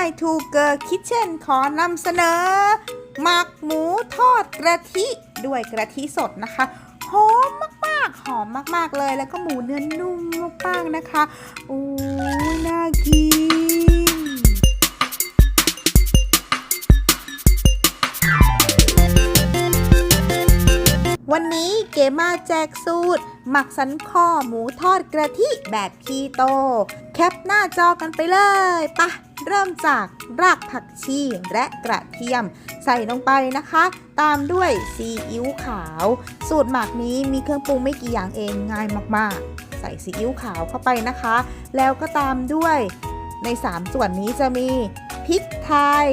Hi to Girl Kitchen ขอนำเสนอ หมักหมูทอดกระทิด้วยกระทิสดนะคะหอมมากๆ หอมมากๆเลย แล้วก็หมูเนื้อนุ่มมากๆนะคะโอ้ยน่ากินวันนี้เกมาแจกสูตร หมักสันคอหมูทอดกระทิแบบคีโต แคปหน้าจอกันไปเลยปะเริ่มจากรากผักชีและกระเทียม ใส่ลงไปนะคะ ตามด้วยซีอิ๊วขาว สูตรหมักนี้มีเครื่องปรุงไม่กี่อย่างเองง่ายมากๆ ใส่ซีอิ๊วขาวเข้าไปนะคะ แล้วก็ตามด้วยใน 3 ส่วนนี้จะมีพริกไทย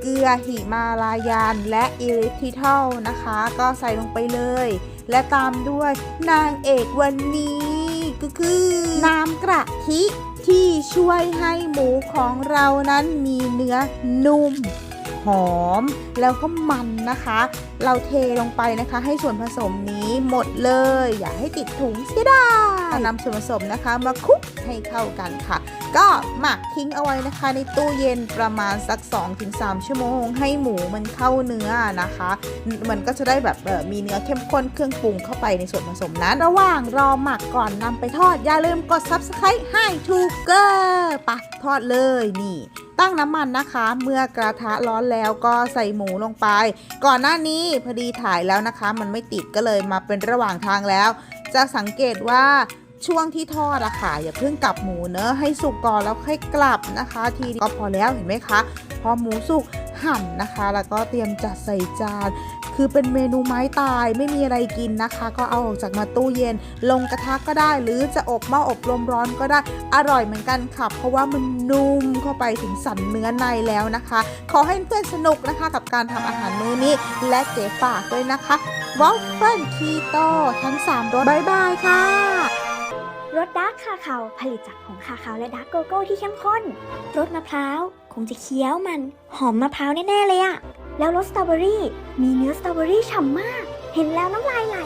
เกลือหิมาลายันและอิริทิทัลนะคะ ก็ใส่ลงไปเลย และตามด้วยนางเอกวันนี้ก็คือ น้ำกระทิที่ช่วยให้หมูของเรานั้นมีเนื้อนุ่มหอมแล้วก็มันนะคะ เราเทลงไปนะคะ ให้ส่วนผสมนี้หมดเลย อย่าให้ติดถุงเสียดาย นำส่วนผสมนะคะมาคลุกให้เข้ากันค่ะ ก็หมักทิ้งเอาไว้นะคะ ในตู้เย็นประมาณสัก 2-3 ชั่วโมง ให้หมูมันเข้าเนื้อนะคะ มันก็จะได้แบบมีเนื้อเข้มข้นเครื่องปรุงเข้าไปในส่วนผสมนั้น ระหว่างรอหมักก่อนนำไปทอด อย่าลืมกด subscribe ให้ทูเกอร์ปะทอดเลยนี่ตั้งน้ำมันนะคะ เมื่อกระทะร้อนแล้วก็ใส่หมูลงไป ก่อนหน้านี้พอดีถ่ายแล้วนะคะ มันไม่ติดก็เลยมาเป็นระหว่างทางแล้ว จะสังเกตว่า ช่วงที่ทอดอะค่ะอย่าเพิ่งกลับหมูเนอะให้สุกก่อนแล้วค่อยกลับนะคะ ทีก็พอแล้วเห็นไหมคะ พอหมูสุกหั่นนะคะ แล้วก็เตรียมจัดใส่จาน คือเป็นเมนูไม้ตายไม่มีอะไรกินนะคะ ก็เอาออกจากมาตู้เย็น ลงกระทะก็ได้ หรือจะอบหม้ออบลมร้อนก็ได้ อร่อยเหมือนกันค่ะ เพราะว่ามันนุ่มเข้าไปถึงสันเนื้อในแล้วนะคะ ขอให้เพื่อนสนุกนะคะ กับการทำอาหารมื้อนี้ และเก๋ฝากด้วยนะคะวอฟเฟิลคีโตทั้ง 3รสบายบายค่ะ สดาร์กคาคาวผลิตจากผงคาคาวและดาร์กโกโก้ที่เข้มข้น รสมะพร้าวคงจะเคี้ยวมัน หอมมะพร้าวแน่ ๆ เลยอะแล้วรสสตรอเบอรี่ มีเนื้อสตรอเบอรี่ฉ่ำมาก เห็นแล้วน้ำลายไหล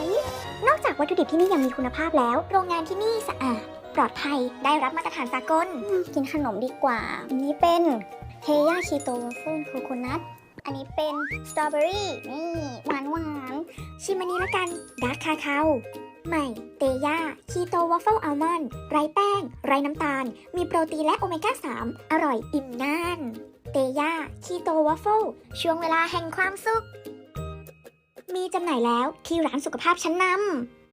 นอกจากวัตถุดิบที่นี่ยังมีคุณภาพแล้ว โรงงานที่นี่สะอาด ปลอดภัย ได้รับมาตรฐานสากล กินขนมดีกว่า อันนี้เป็นเทย่าคีโตวาฟเฟิลโคโคนัทอันนี้เป็นสตรอเบอรี่ นี่ หวานหวานๆชิมอันนี้ละกันดาร์กคาคาว ใหม่ เตย่า คีโตว a ฟเฟิลอัลมอนด์ไร้แป้ง ไร้น้ำตาล มีโปรตีนและโอเมก้า 3 อร่อยอิ่มนาน เตย่า คีโตว a ฟเฟิลช่วงเวลาแห่งความสุข มีจำหน่ายแล้วที่ร้านสุขภาพชั้นนำ